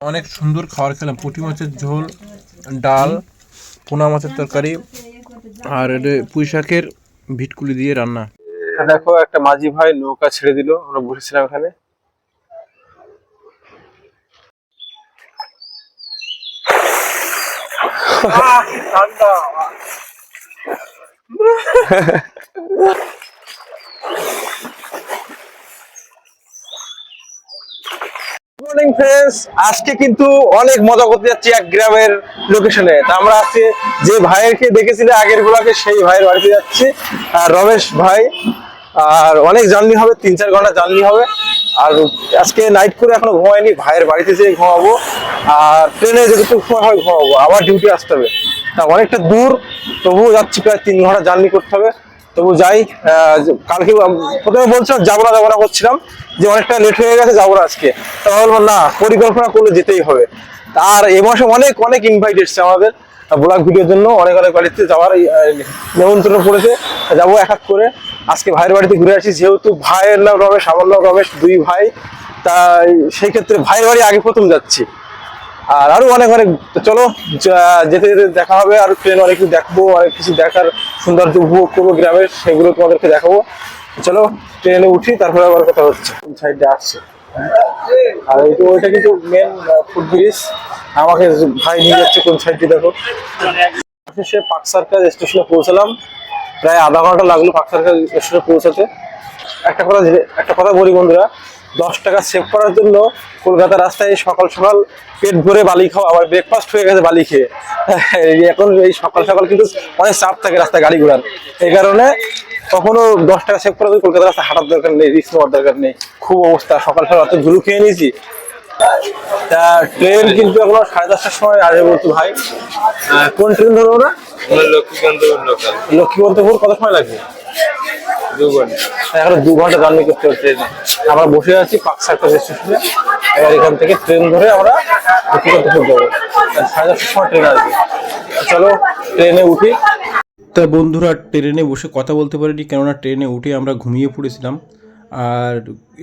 অনেক সুন্দর খাবার খেলাম। পুঁটি মাছের ঝোল ডাল পোনা মাছের তরকারি আর পুঁই শাকের ভিটকুলি দিয়ে রান্না। দেখো একটা মাঝি ভাই নৌকা ছেড়ে দিল আমরা বসেছিলাম এখানে। মর্নিং ফ্রেন্ডস আজকে কিন্তু অনেক মজা করতে যাচ্ছি এক গ্রামের লোকেশনে তা আমরা আজকে যে ভাইয়েরকে দেখেছিলে, আগের গুলাকে সেই ভাইয়ের বাড়িতে যাচ্ছি। আর রমেশ ভাই, আর অনেক জার্নি হবে, তিন চার ঘণ্টা জার্নি হবে। আর আজকে নাইট করে এখনও ঘুমাইনি, ভাইয়ের বাড়িতে যেয়ে ঘুমাবো। আর ট্রেনে যেটুকু সময় হয়, ঘুমাবো। আবার ডিউটি আসতে হবে। তা অনেকটা দূর, তবুও যাচ্ছি, প্রায় তিন ঘণ্টা জার্নি করতে হবে। তবু যাই কালকে প্রথমে বলছিলাম যাব না যাব না করছিলাম, যে অনেকটা লেট হয়ে গেছে যাব না আজকে। তা বলব না, পরিকল্পনা করলে যেতেই হবে। আর এ মাসে অনেক অনেক ইনভাইট এসছে আমাদের ব্লগ ভিডিওর জন্য, অনেক অনেক বাড়িতে যাওয়ার নেমন্ত্রণ করেছে। যাব এক এক করে। আজকে ভাইয়ের বাড়িতে ঘুরে আসি, যেহেতু ভাইয়ের নাম রমেশ, আমার নাম রমেশ, দুই ভাই। তাই সেই ক্ষেত্রে ভাইয়ের বাড়ি আগে প্রথম যাচ্ছি। আর আরও অনেক অনেক, চলো যেতে যেতে দেখা হবে, আর ট্রেন অনেক কিছু দেখব, অনেক কিছু দেখার সৌন্দর্য উপভোগ করব গ্রামের সেগুলো তোমাদেরকে দেখাবো। চলো ট্রেনে উঠি, তারপরে আবার কথা হচ্ছে। সাইডে আসছে? আর এই ওইটা কিন্তু মেন ফুড ব্রিজ আমাকে ভাই নিয়ে যাচ্ছে কোন সাইডটি দেখো। সে পাক সার্কাস স্টেশনে পৌঁছালাম। প্রায় আধা ঘণ্টা লাগল পাক সার্কাস স্টেশনে পৌঁছাতে। একটা কথা একটা কথা বলি বন্ধুরা দশ টাকা সেভ করার জন্য কলকাতা রাস্তায় সকাল সকাল পেট ভরে বালি খাওয়া আবার ব্রেকফাস্ট হয়ে গেছে বালি খেয়ে। এখন এই সকাল সকাল কিন্তু অনেক চাপ থাকে রাস্তায় গাড়ি ঘোড়ার। এই কারণে কখনো দশ টাকা সেভ করার জন্য কলকাতা রাস্তায় হাঁটার দরকার নেই রিক্স নেওয়ার দরকার নেই। খুব অবস্থা সকাল সকাল অত ঝুলু খেয়ে নিয়েছি। তা ট্রেন কিন্তু এখনও সাড়ে দশটার সময় আসবে বলতো ভাই। কোন ট্রেন ধরবো না লক্ষ্মীকান্তপুর লোকাল লক্ষ্মীকান্তপুর কত সময় লাগবে? এখন দু ঘণ্টা জার্নি করতে হচ্ছে। আমরা বসে আছি পাক সার্কাস স্টেশনে এবার এখান থেকে ট্রেন ধরে আমরা যাব। সাড়ে দশটার সময় ট্রেন আসবে। চলো ট্রেনে উঠি। তা বন্ধুরা ট্রেনে বসে কথা বলতে পারিনি, কেননা ট্রেনে উঠে আমরা ঘুমিয়ে পড়েছিলাম। আর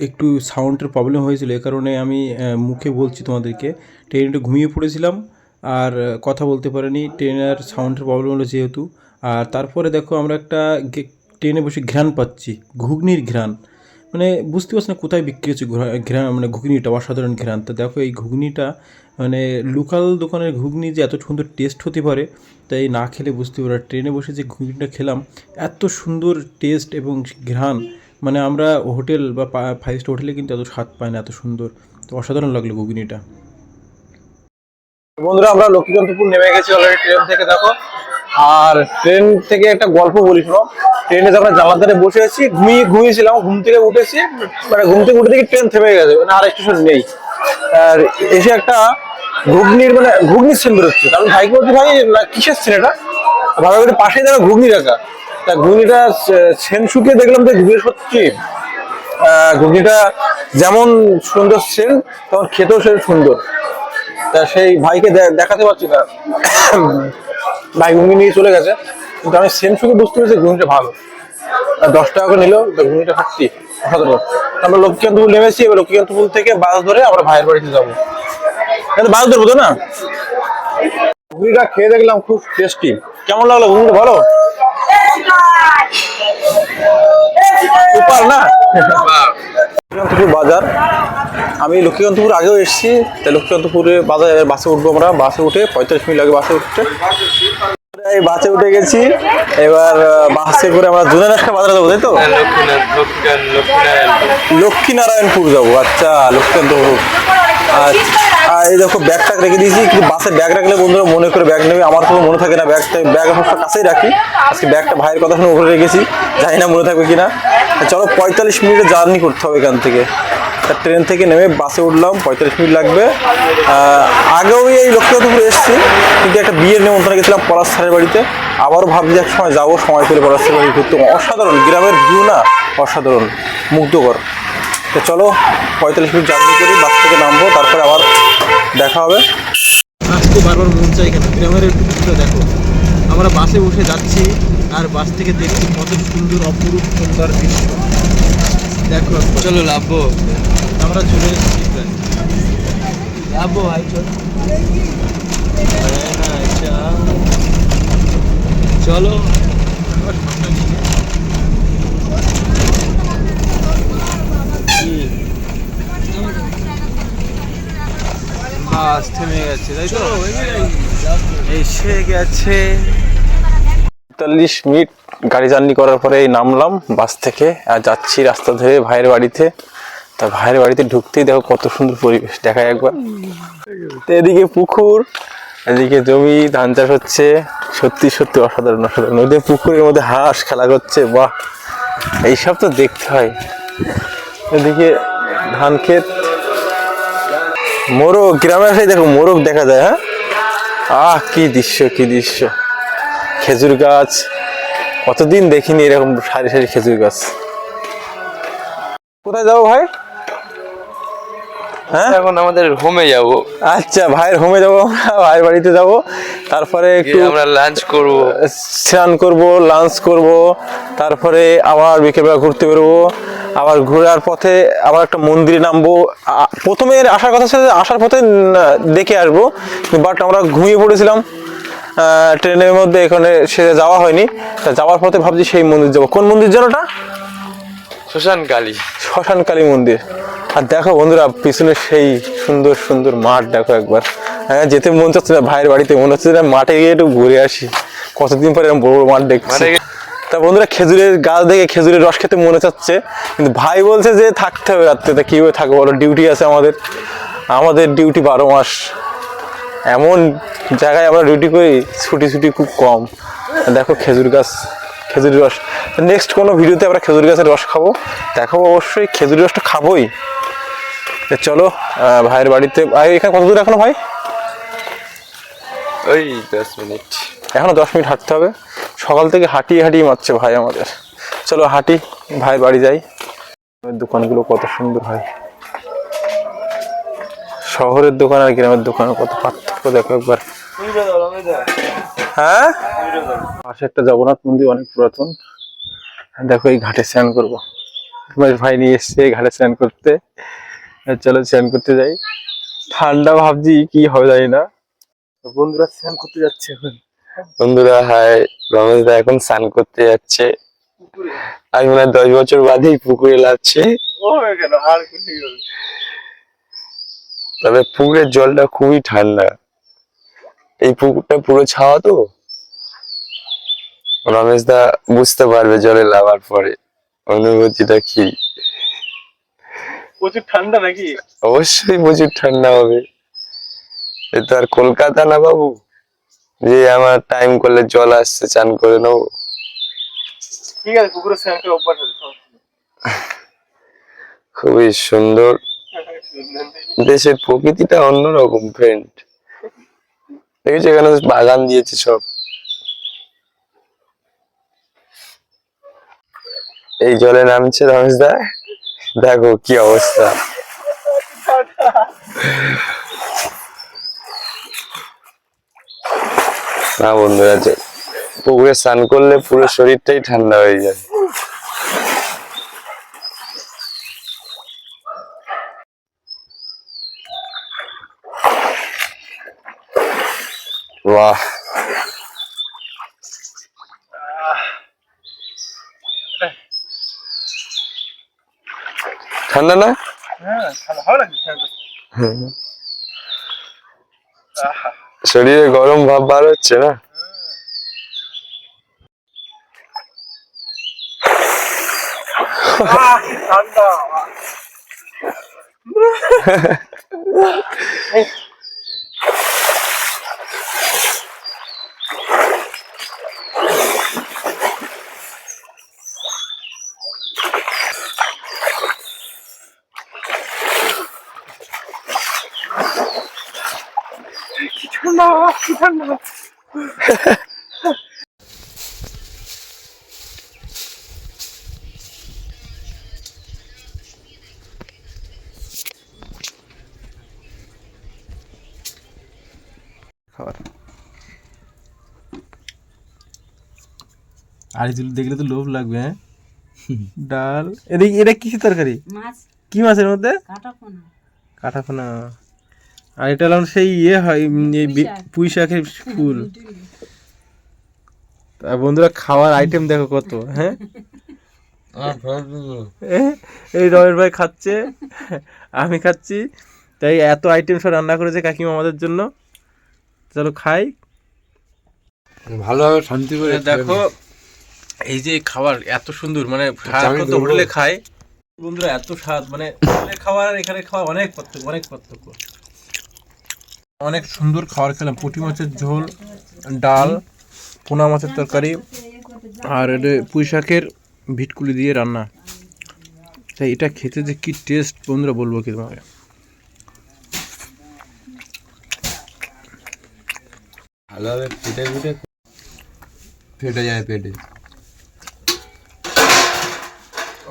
একটু সাউন্ডের প্রবলেম হয়েছিল, এ কারণে আমি মুখে বলছি তোমাদেরকে ট্রেনে একটু ঘুমিয়ে পড়েছিলাম। আর, কথা বলতে পারিনি ট্রেনের সাউন্ডের প্রবলেম হলো যেহেতু। আর তারপরে দেখো, আমরা একটা ট্রেনে বসে ঘ্রাণ পাচ্ছি, ঘুগনির ঘ্রাণ। মানে বুঝতে পারছি না কোথায় বিক্রি হচ্ছে ঘোরা- ঘ্রাণ মানে ঘুগনিটা, অসাধারণ ঘ্রাণ। তো দেখো এই ঘুগনিটা মানে লোকাল দোকানের ঘুগনি যে এত সুন্দর টেস্ট হতে পারে, তাই না খেলে বুঝতে পারে। ট্রেনে বসে যে ঘুগনিটা খেলাম, এত সুন্দর টেস্ট এবং ঘ্রাণ। মানে আমরা হোটেল বা ফাইভ স্টার হোটেলে কিন্তু এত স্বাদ পাই না, এত সুন্দর। তো অসাধারণ লাগল ঘুগনিটা। বন্ধুরা, আমরা লক্ষ্মীকান্তপুর নেমে গেছি অলরেডি ট্রেন থেকে, দেখো। আর ট্রেন থেকে একটা গল্প বলি শোনো। ট্রেনে যখন জানলার ধারে বসে আছি, ঘুমিয়ে ঘুমিয়েছিলাম, ঘুম থেকে উঠেছি মানে ঘুম থেকে উঠে দেখি ট্রেন থেমে গেছে মানে আর স্টেশন নেই। আর এসে একটা ঘুগনির মানে ঘুগনির সেন বেরোচ্ছে। আমি ভাইকে বলছি, ভাই কিসের সেন এটা? ভাবে করে পাশে দেখো ঘুগনি রাখা। তা ঘুগনিটা সেন শুকিয়ে দেখলাম যে ঘুগনি সত্যি ঘুগনিটা যেমন সুন্দর সেন, তেমন খেতেও সে সুন্দর। তা সেই ভাইকে দেখাতে পারছি না। ভাই ঘুগনি নিয়ে চলে গেছে। কিন্তু আমি সেন শুধু বুঝতে পেরেছি ঘুগনিটা ভালো। আর দশ টাকা করে নিল ঘুগনিটা খাচ্ছি অসাধারণ আমরা লক্ষ্মীকান্তপুর নেমেছি, এবার লক্ষ্মীকান্তপুর থেকে বাস ধরে আমরা ভাইয়ের বাড়িতে যাব। বাস ধরবো তো না? ঘুগনিটা খেয়ে দেখলাম খুব টেস্টি কেমন লাগল ঘুগনিটা ভালো? না? বাজার। আমি লক্ষ্মীকান্তপুর আগেও এসেছি, তাই লক্ষ্মীকান্তপুরে বাজারে বাসে উঠবো আমরা। বাসে উঠে পঁয়তাল্লিশ মিনিট লাগে বাসে উঠতে। এই বাসে উঠে গেছি। এবার বাসে করে আমরা জুনানাশকা বাজারে যাব তাই তো? লক্ষ্মীনাথ লক্ষ্মীনারায়ণপুর যাব আচ্ছা লক্ষ্মীকান্তপুর আচ্ছা আর এই দেখো ব্যাগটা রেখে দিয়েছি কিন্তু বাসে ব্যাগ রাখলে বন্ধুরা মনে করে ব্যাগ নেবে। আমার কোনো মনে থাকে না ব্যাগটা ব্যাগ সবসময় কাছেই রাখি। আজকে ব্যাগটা ভাইয়ের কথা শুনে উপরে রেখেছি জানি না মনে থাকবে কিনা। চলো পঁয়তাল্লিশ মিনিটের জার্নি করতে হবে এখান থেকে। ট্রেন থেকে নেমে বাসে উঠলাম, পঁয়তাল্লিশ মিনিট লাগবে। আগেও এই লক্ষ্মীকান্তপুর এসেছি, কিন্তু একটা বিয়ের নেমন্ত্রণে গেছিলাম পলাশ স্যারের বাড়িতে। আবারও ভাবছি এক সময় যাব, সময় পেলে পলাশ স্যারের বাড়ি ঘুরতে। অসাধারণ, গ্রামের ভিউ না, অসাধারণ, মুগ্ধকর। তো চলো, পঁয়তাল্লিশ মিনিট জার্নি করি, বাস থেকে নামবো, তারপরে আবার দেখা হবে। আজকে বারবার মন চাই কেন? গ্রামের দেখো। আমরা বাসে বসে যাচ্ছি, আর বাস থেকে দেখছি কত সুন্দর, অপরূপ সুন্দর দৃশ্য। দেখো, চলো লাভবো আমরা চলে এসেছি। যাব ভাই চল। চলো। কি? বাস থেমে গেছে তাই তো? এসে গেছে। চল্লিশ মিনিট গাড়ি জার্নি করার পরে নামলাম বাস থেকে। আর যাচ্ছি রাস্তা ধরে ভাইয়ের বাড়িতে। তা ভাইয়ের বাড়িতে ঢুকতেই দেখো কত সুন্দর পরিবেশ। দেখায় একবার। এদিকে পুকুর, এদিকে জমি, ধান চাষ হচ্ছে। সত্যি সত্যি অসাধারণ অসাধারণ। ওদের পুকুরের মধ্যে হাঁস খেলা করছে, বাহ! এইসব তো দেখতে হয়। এদিকে ধান ক্ষেত। মোরগ গ্রামে আসলে দেখো মোরগ দেখা যায় হ্যাঁ? আহ, কি দৃশ্য কি দৃশ্য। খেজুর গাছ। কতদিন দেখিনি এরকম সারি সারি খেজুর গাছ। কোথায় যাব ভাই? হ্যাঁ? এখন আমাদের হোমে যাব। আচ্ছা ভাইয়ের হোমে যাব ভাইয়ের বাড়িতে যাব। তারপরে একটু আমরা লাঞ্চ করব। স্নান করব লাঞ্চ করব তারপরে আবার বিকেলবেলা ঘুরতে বেরোবো। আবার ঘোরার পথে আবার একটা মন্দিরে নামবো। প্রথমে আসার কথা ছিল আসার পথে দেখে আসব। বাট আমরা ঘুমিয়ে পড়েছিলাম। ট্রেনের মধ্যে এখানে সে যাওয়া হয়নি। তা যাওয়ার পথে ভাবছি সেই মন্দির যাব। কোন মন্দির যেন ওটা? শ্মশান কালী শ্মশান কালী মন্দির। আর দেখো বন্ধুরা পিছনে সেই সুন্দর সুন্দর মাঠ দেখো একবার। হ্যাঁ যেতে মন চাচ্ছে না ভাইয়ের বাড়িতে মনে হচ্ছে না মাঠে গিয়ে একটু ঘুরে আসি। কতদিন পরে এরকম বড় বড় মাঠ দেখছি। তা বন্ধুরা খেজুরের গাছ দেখে খেজুরের রস খেতে মনে চাচ্ছে কিন্তু ভাই বলছে যে থাকতে হবে রাত্রে। তা কীভাবে থাকব বলো? ডিউটি আছে আমাদের। আমাদের ডিউটি বারো মাস। এমন জায়গায় আমরা ডিউটি করি ছুটি ছুটি খুব কম। দেখো খেজুর গাছ খেজুরের রস। নেক্সট কোনো ভিডিওতে আমরা খেজুর গাছের রস খাব। দেখাবো অবশ্যই খেজুরের রসটা খাবোই। চলো ভাইয়ের বাড়িতে ভাই এখানে কত দূর এখনও ভাই? ওই দশ মিনিট। এখনও দশ মিনিট হাঁটতে হবে। সকাল থেকে হাঁটিয়ে হাঁটিয়ে মারছে ভাই আমাদের। চলো হাঁটি ভাইয়ের বাড়ি যাই। দোকানগুলো কত সুন্দর হয়। শহরের দোকান আর গ্রামের দোকান কত পার্থক্য দেখো একবার। হ্যাঁ? পাশে একটা জগন্নাথ মন্দির অনেক পুরাতন। দেখো এই ঘাটে স্নান করব। তোমার ভাই নিয়ে এসছে ঘাটে স্নান করতে। চলো স্নান করতে যাই। ঠান্ডা ভাবছি কি হবে জানি না। তো বন্ধুরা স্নান করতে যাচ্ছে এখন। বন্ধুরা হাই রমেশ দা এখন স্নান করতে যাচ্ছে। আমি মনে হয় দশ বছর বাদেই পুকুরে লাগছে গেল তবে পুকুরের জলটা খুবই ঠান্ডা। এই পুকুরটা পুরো ছাওয়া তো? রমেশ দা বুঝতে পারবে জলে লাগার পরে। অনুভূতিটা কি? প্রচুর ঠান্ডা নাকি? অবশ্যই প্রচুর ঠান্ডা হবে। এ তো আর কলকাতা না বাবু? যে আমার টাইম করলে জল আসছে চান করে নেব। ঠিক আছে পুকুরে স্নান করে অভ্যাস খুবই সুন্দর। দেশের প্রকৃতিটা অন্যরকম ফ্রেন্ড দেখেছি এখানে বাগান দিয়েছে সব। এই জলে নামছে রমেশ দা। দেখো কি অবস্থা। না বন্ধুরা পুকুরে স্নান করলে পুরো শরীরটাই ঠান্ডা হয়ে যায়। বাহ ঠান্ডা না হ্যাঁ ঠান্ডা ভালো লাগছে স্নান করতে শরীরে গরম ভাব বার হচ্ছে না ঠান্ডা ঠান্ডা কি ঠান্ডা খাবার আর এগুলো দেখলে তো লোভ লাগবে হ্যাঁ ডাল এদিকে এটা কিসের তরকারি মাছ কি মাছের মধ্যে কাটা পোনা কাটাপোনা আর এটা হলো সেই ইয়ে হয় পুঁই শাকের ফুল। তা বন্ধুরা খাওয়ার আইটেম দেখো কত হ্যাঁ? এই রমেশ ভাই খাচ্ছে আমি খাচ্ছি তাই এত আইটেম সব রান্না করেছে কাকিমা আমাদের জন্য। চলো খাই। ভালোভাবে শান্তি করে দেখো এই যে খাবার এত সুন্দর মানে কত হোটেলে খায় বন্ধুরা এত স্বাদ মানে আর এখানে খাওয়া অনেক পার্থক্য অনেক পার্থক্য। অনেক সুন্দর খাবার খেলাম। পুঁটি মাছের ঝোল ডাল পোনা মাছের তরকারি আর পুঁই শাকের ভিটকুলি দিয়ে রান্না। তাই এটা খেতে যে কি টেস্ট বন্ধুরা বলব কি তোমাকে? ভালোভাবে ফেটে ফেটে ফেটে যায় পেটে।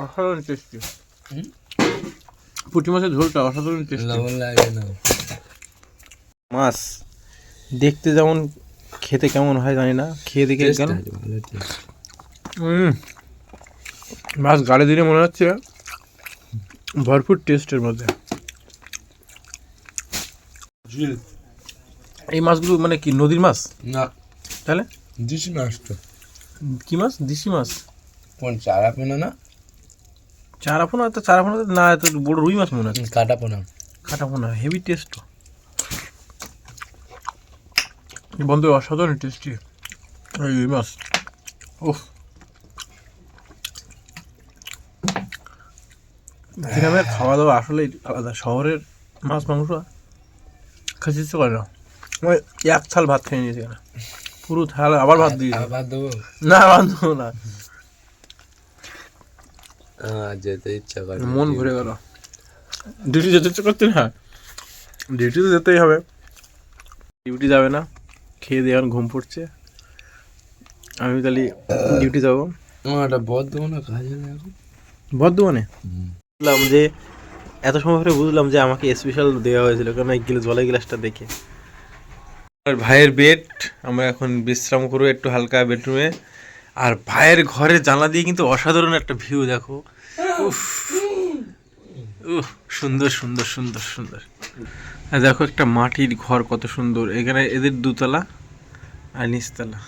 অসাধারণ টেস্টি পুঁটি মাছের ঝোলটা অসাধারণ টেস্টি লবণ লাগে না। মাছ। দেখতে যেমন খেতে কেমন হয় জানি না খেয়ে দেখে গেল। মাছ গাড়ি দিলে মনে হচ্ছে ভরপুর টেস্টের মধ্যে। এই মাছগুলো মানে কি নদীর মাছ? না। তাহলে? দিশি মাছ তো। কি মাছ? দিশি মাছ? কোন চারা পোনা না? চারাপোনা তো চারাপোনা তো না এত বড় রুই মাছ মনে হচ্ছে। কাটা পোনা কাটাপোনা হেভি টেস্ট বন্ধু অসাধারণ টেস্টি এই মাছ ওহ গ্রামের খাওয়া দাওয়া আসলে আলাদা শহরের মাছ মাংস খেতে ইচ্ছে করে না ওই এক থাল ভাত খেয়ে নিয়েছি এখানে পুরো থাল আবার ভাত দিয়ে আবার দেবো না ভাত দেবো না যেতে ইচ্ছা করে মন ভরে গেল ডিউটি যেতে ইচ্ছে করতে না ডিউটি তো যেতেই হবে ডিউটি যাবে না খেয়ে দিয়ে এখন ঘুম পড়ছে। আমি তাহলে ডিউটি যাব। আমার একটা বদ কাজে বুঝলাম যে এত সময় ধরে বুঝলাম যে আমাকে স্পেশাল দেওয়া হয়েছিল কারণ এই গিলাস জলের গ্লাসটা দেখে। আর ভাইয়ের বেড আমরা এখন বিশ্রাম করব একটু হালকা বেডরুমে আর ভাইয়ের ঘরের জানলা দিয়ে কিন্তু অসাধারণ একটা ভিউ দেখো। উফ। উফ সুন্দর সুন্দর সুন্দর সুন্দর। দেখো একটা মাটির ঘর কত সুন্দর। এখানে এদের দুতলা আর নিচতলা।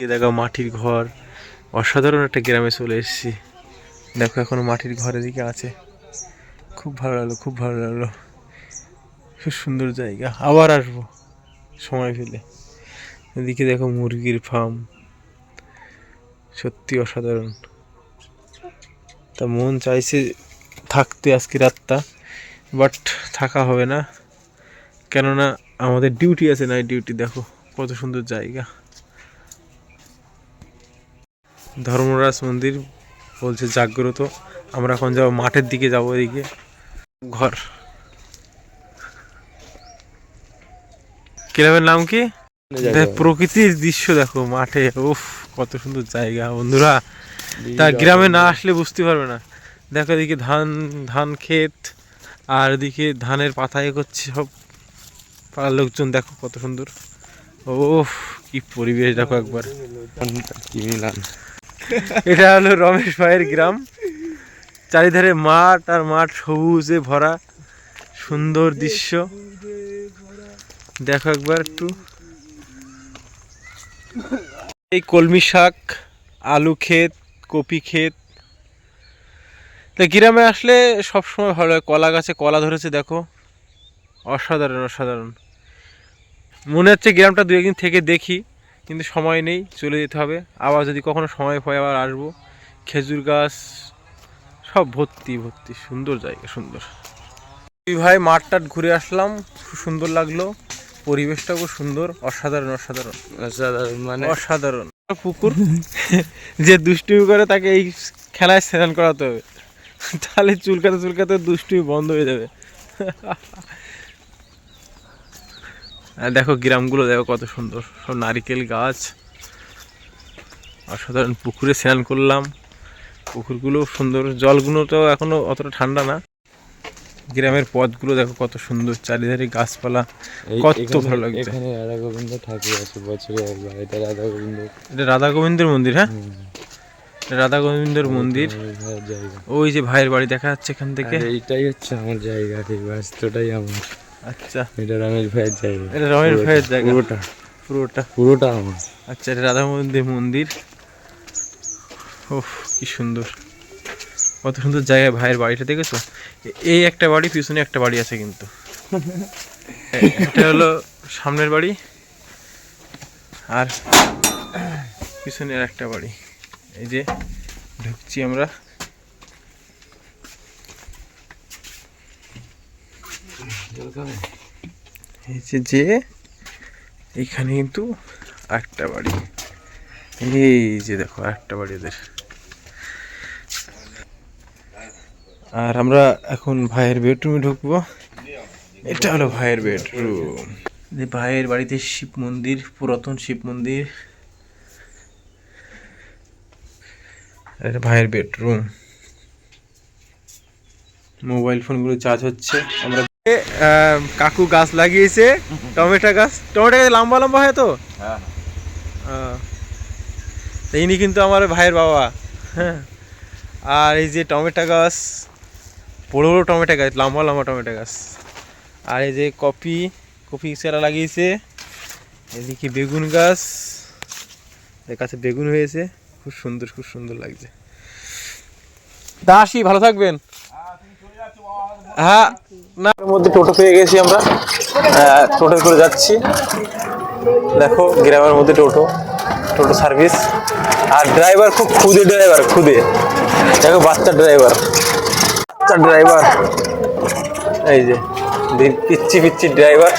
দেখো মাটির ঘর। অসাধারণ একটা গ্রামে চলে এসেছি। দেখো এখনও মাটির ঘরের দিকে আছে। খুব ভালো লাগল খুব ভালো লাগল। খুব সুন্দর জায়গা। আবার আসব। সময় পেলে। এদিকে দেখো মুরগির ফার্ম সত্যি অসাধারণ। তা মন চাইছে থাকতে আজকে রাতটা বাট থাকা হবে না। কেননা আমাদের ডিউটি আছে নাইট ডিউটি দেখো কত সুন্দর জায়গা। ধর্মরাজ মন্দির বলছে জাগ্রত আমরা এখন যাব মাঠের দিকে যাব এদিকে। ঘর। ক্লাবের নাম কি? প্রকৃতির দৃশ্য দেখো মাঠে উফ। কত সুন্দর জায়গা বন্ধুরা। তা গ্রামে না আসলে বুঝতে পারবে না। দেখো এদিকে ধান ধান ক্ষেত আর এদিকে ধানের পাতা করছে সব। পাড়ার লোকজন দেখো কত সুন্দর। ও কি পরিবেশ দেখো একবার। এটা হলো রমেশ ভাইয়ের গ্রাম। চারিধারে মাঠ আর মাঠ সবুজে ভরা। সুন্দর দৃশ্য। দেখো একবার একটু। এই কলমি শাক, আলু ক্ষেত, কপি ক্ষেত। তা গ্রামে আসলে সবসময় ভালো হয় কলা গাছে কলা ধরেছে, দেখো। অসাধারণ অসাধারণ। মনে হচ্ছে গ্রামটা দু একদিন থেকে দেখি, কিন্তু সময় নেই, চলে যেতে হবে। আবার যদি কখনো সময় হয়, আবার আসব। খেজুর গাছ, সব ভর্তি ভর্তি। সুন্দর জায়গা, সুন্দর। দুই ভাই মাঠ টাট ঘুরে আসলাম, খুব সুন্দর লাগল। পরিবেশটা খুব সুন্দর অসাধারণ অসাধারণ। অসাধারণ মানে? অসাধারণ। পুকুর যে দুষ্টুমি করে তাকে এই খেলায় স্নান করাতে হবে তাহলে চুলকাতে চুলকাতে দুষ্টুমি বন্ধ হয়ে যাবে। দেখো গ্রামগুলো দেখো কত সুন্দর। সব নারিকেল গাছ অসাধারণ। পুকুরে স্নান করলাম। পুকুরগুলো সুন্দর জলগুলো তো এখনও অতটা ঠান্ডা না। গ্রামের পথগুলো দেখো কত সুন্দর চারিধারে গাছপালা কত ভালো লাগছে। এখানে রাধা গোবিন্দ ঠাকুর আছে বছরে একবার এটা রাধা গোবিন্দ এটা রাধা গোবিন্দের মন্দির হ্যাঁ? এটা রাধা গোবিন্দের মন্দির। ওই যে ভাইয়ের বাড়ি দেখা যাচ্ছে এখান থেকে। এইটাই হচ্ছে আমার জায়গা এই বাস্তুটাই আমার। আচ্ছা। এটা রমেশ ভাইয়ের জায়গা। এটা রমেশ ভাইয়ের জায়গা। পুরোটা। পুরোটা। পুরোটা আমার। আচ্ছা এটা রাধা মন্দির। মন্দির ওহ কি সুন্দর। কত সুন্দর জায়গায় ভাইয়ের বাড়িটা, দেখেছ? এই একটা বাড়ি, পিছনে একটা বাড়ি আছে কিন্তু। এটা হলো সামনের বাড়ি, আর পিছনে আর একটা বাড়ি। এই যে ঢুকছি আমরা। এই যে যে এইখানে কিন্তু একটা বাড়ি। এই যে দেখো একটা বাড়ি এদের আর আমরা এখন ভাইয়ের বেডরুমে ঢুকবো। এটা হলো ভাইয়ের বেডরুম যে ভাইয়ের বাড়িতে শিব মন্দির পুরাতন শিব মন্দির। এটা ভাইয়ের বেডরুম মোবাইল ফোনগুলো চার্জ হচ্ছে। আমরা কাকু গাছ লাগিয়েছে টমেটো গাছ। টমেটো গাছ লম্বা লম্বা হয় তো? আহ, ইনি কিন্তু আমার ভাইয়ের বাবা। হ্যাঁ। আর এই যে টমেটো গাছ বড় বড় টমেটো গাছ, লম্বা লম্বা টমেটো গাছ। আর এই যে কপি কপি চারা লাগিয়েছে। এদিকে বেগুন গাছ। এর কাছে বেগুন হয়েছে। খুব সুন্দর খুব সুন্দর লাগছে। দাসি, ভালো থাকবেন। হ্যাঁ না। মধ্যে টোটো পেয়ে গেছি আমরা। টোটো করে যাচ্ছি। দেখো, গ্রামের মধ্যে টোটো। টোটো সার্ভিস। আর ড্রাইভার খুব খুদে ড্রাইভার খুদে দেখো, বাচ্চা ড্রাইভার। বাচ্চা ড্রাইভার এই যে পিচ্ছি পিচ্ছি ড্রাইভার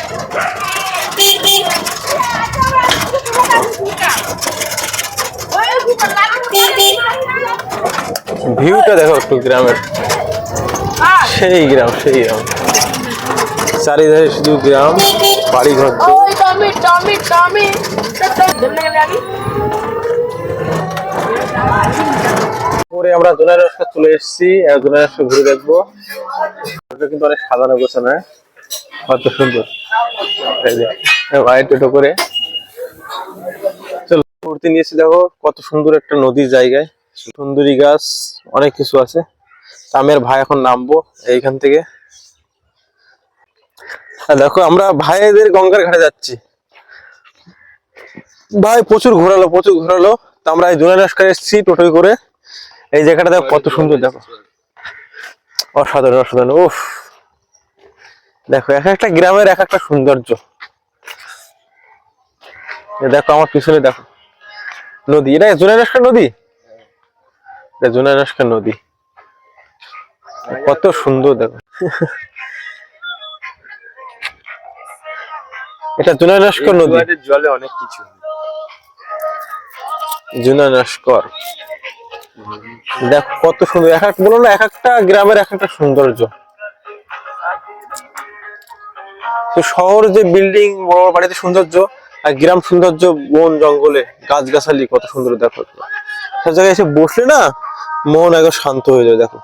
ভিউটা দেখো একটু গ্রামের। সেই গ্রাম সেই গ্রাম। চারিধারে শুধু গ্রাম বাড়ি ঘর Oi, Tommy, পরে আমরা জোনার রাস্তা চলে এসেছি জোনার রাস্তা ঘুরে দেখব। কিন্তু অনেক সাজানো গোছানো হ্যাঁ? কত সুন্দর। টোটো করে। চলো ঘুরতে নিয়েছি, দেখো, কত সুন্দর একটা নদীর জায়গায়। সুন্দরী গাছ, অনেক কিছু আছে। তা আমি ভাই এখন নামবো এইখান থেকে। দেখো, আমরা ভাইদের গঙ্গার ঘাটে যাচ্ছি। ভাই, প্রচুর ঘোরালো প্রচুর ঘোরালো। তা আমরা এই রাস্তায় এসেছি টোটোয় করে। এই জায়গাটা দেখো কত সুন্দর দেখো। অসাধারণ অসাধারণ উফ। দেখো এক একটা গ্রামের এক একটা সৌন্দর্য। দেখো আমার পিছনে দেখো। নদী এটা জোনারস্কার নদী? এটা জোনারস্কার নদী। কত সুন্দর দেখো। এটা জোনারস্কর নদী। জলে অনেক কিছু। জুনানস্কর দেখ কত সুন্দর। এক একটা বলো না এক একটা গ্রামের এক একটা সৌন্দর্য। তো শহর যে বিল্ডিং বড় বড় বাড়িতে সৌন্দর্য আর গ্রাম সৌন্দর্য বন জঙ্গলে গাছগাছালি কত সুন্দর দেখো। সব জায়গায় এসে বসলে না মন একদম শান্ত হয়ে যায় দেখো।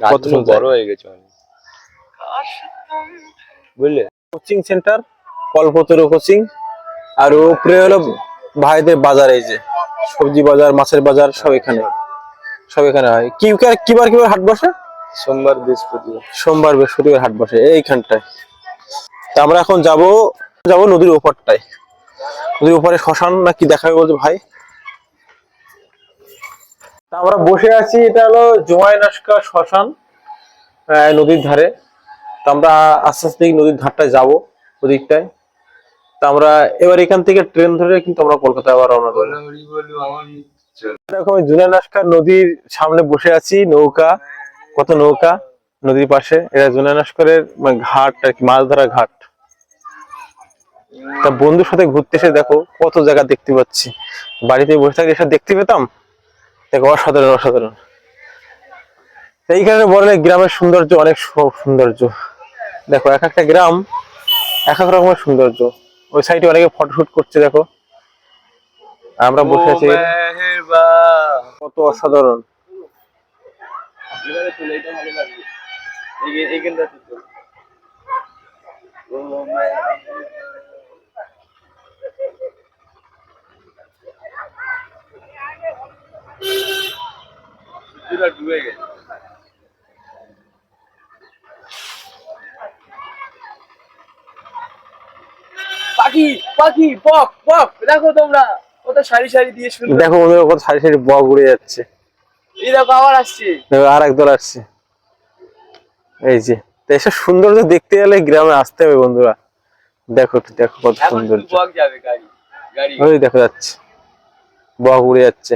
কত। বড় হয়ে গেছে বুঝলে? কোচিং সেন্টার কল্পতরু কোচিং আর উপরে হলো ভাইদের বাজার এই যে সবজি বাজার মাছের বাজার সব এখানে। সব এখানে হয়। কি কিবার কিবার হাট বসে? সোমবার বৃহস্পতিবার সোমবার বৃহস্পতিবার হাট বসে এইখানটায়। তা আমরা এখন যাব যাব নদীর ওপরটায়। নদীর ওপরে শ্মশান না কি দেখাবে বলছে ভাই? তা আমরা বসে আছি এটা হলো জোয়াইনাস্কা শ্মশান আহ, নদীর ধারে। তা আমরা আস্তে আস্তে নদীর ধারটায় যাব ওদিকটায়। তা আমরা এবার এখান থেকে ট্রেন ধরে কিন্তু আমরা কলকাতায় আবার রওনা করব। দেখো, আমি জুনানাস্কার নদীর সামনে বসে আছি, নৌকা। কত নৌকা? নদীর পাশে। এটা জুনানাস্করের মানে ঘাট আর কি, মাছ ধরা ঘাট। তা বন্ধুর সাথে ঘুরতে এসে দেখো, কত জায়গা দেখতে পাচ্ছি। বাড়িতে বসে থাকলে এসব দেখতে পেতাম? দেখো, অসাধারণ অসাধারণ। এইখানে বললে গ্রামের সৌন্দর্য, অনেক সৌন্দর্য। দেখো, এক একটা গ্রাম এক এক রকমের সৌন্দর্য। ওই সাইডে অনেকে ফটোশুট করছে, দেখো। আমরা বসে আছি। কত অসাধারণ। ডুবে গেছে। পাখি পাখি বক বক দেখো তোমরা। কত সারি সারি দিয়ে শুরু দেখো বন্ধুরা কত সারি সারি বক উড়ে যাচ্ছে। এই দেখো আবার আসছে। দেখো আর একদল আসছে। এই যে তো এসব সৌন্দর্য দেখতে গেলে গ্রামে আসতে হবে বন্ধুরা। দেখো দেখো কত সুন্দর বক যাবে গাড়ি গাড়ি। ওই দেখা যাচ্ছে। বক উড়ে যাচ্ছে।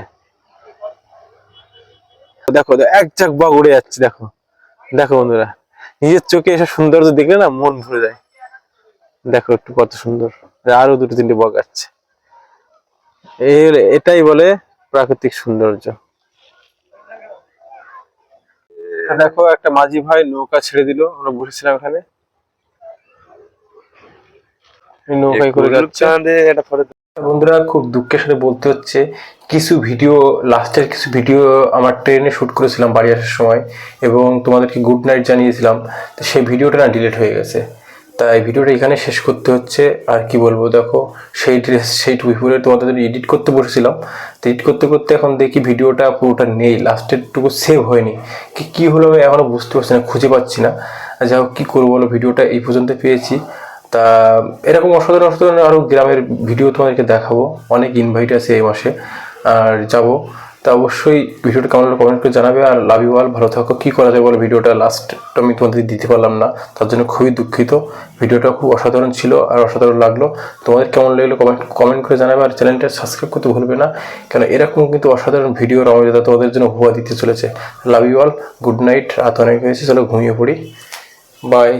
দেখো এক চাক বক উড়ে যাচ্ছে দেখো। দেখো বন্ধুরা নিজের চোখে এসব সৌন্দর্য দেখলে না মন ভরে যায়। দেখো একটু কত সুন্দর। আরও দুটো তিনটে বক আছে এটাই বলে প্রাকৃতিক সৌন্দর্য। দেখো একটা মাঝি ভাই নৌকা ছেড়ে দিল আমরা বসেছিলাম এখানে। নৌকায় করে যাচ্ছে। একটা বন্ধুরা খুব দুঃখের সাথে বলতে হচ্ছে কিছু ভিডিও লাস্টের কিছু ভিডিও আমার ট্রেনে শুট করেছিলাম বাড়ি আসার সময় এবং তোমাদেরকে গুড নাইট জানিয়েছিলাম তো সেই ভিডিওটা না ডিলিট হয়ে গেছে। তাই ভিডিওটা এখানে শেষ করতে হচ্ছে। আর কি বলব দেখো, সেই ড্রেস, সেই টুপি পরে তোমাদের এডিট করতে বসেছিলাম। তো এডিট করতে করতে এখন দেখি ভিডিওটা পুরোটা নেই লাস্টের টুকু সেভ হয়নি। কি কি হলো আমি এখনও বুঝতে পারছি না, খুঁজে পাচ্ছি না। যাই হোক, কী করব বলো, ভিডিওটা এই পর্যন্ত পেয়েছি। তা এরকম অসাধারণ অসাধারণ আরও গ্রামের ভিডিও তোমাদেরকে দেখাবো। অনেক ইনভাইট আছে এই মাসে, আর যাব। তা অবশ্যই ভিডিওটা কেমন কমেন্ট করে জানাবে। আর লাভ ইউ অল ভালো থাকো। কী করা যায় বলো? ভিডিওটা লাস্ট আমি তোমাদের দিতে পারলাম না। তার জন্য খুবই দুঃখিত। ভিডিওটা খুব অসাধারণ ছিল আর অসাধারণ লাগল। তোমাদের কেমন লাগল কমেন্ট কমেন্ট করে জানাবে। আর চ্যানেলটা সাবস্ক্রাইব করতে ভুলবে না। কেন এরকম কিন্তু অসাধারণ ভিডিও রমজাদা তোমাদের জন্য হুয়া দিতে চলেছে। Love you all good night রাত অনেক হয়েছে, চলো ঘুমিয়ে পড়ি। বাই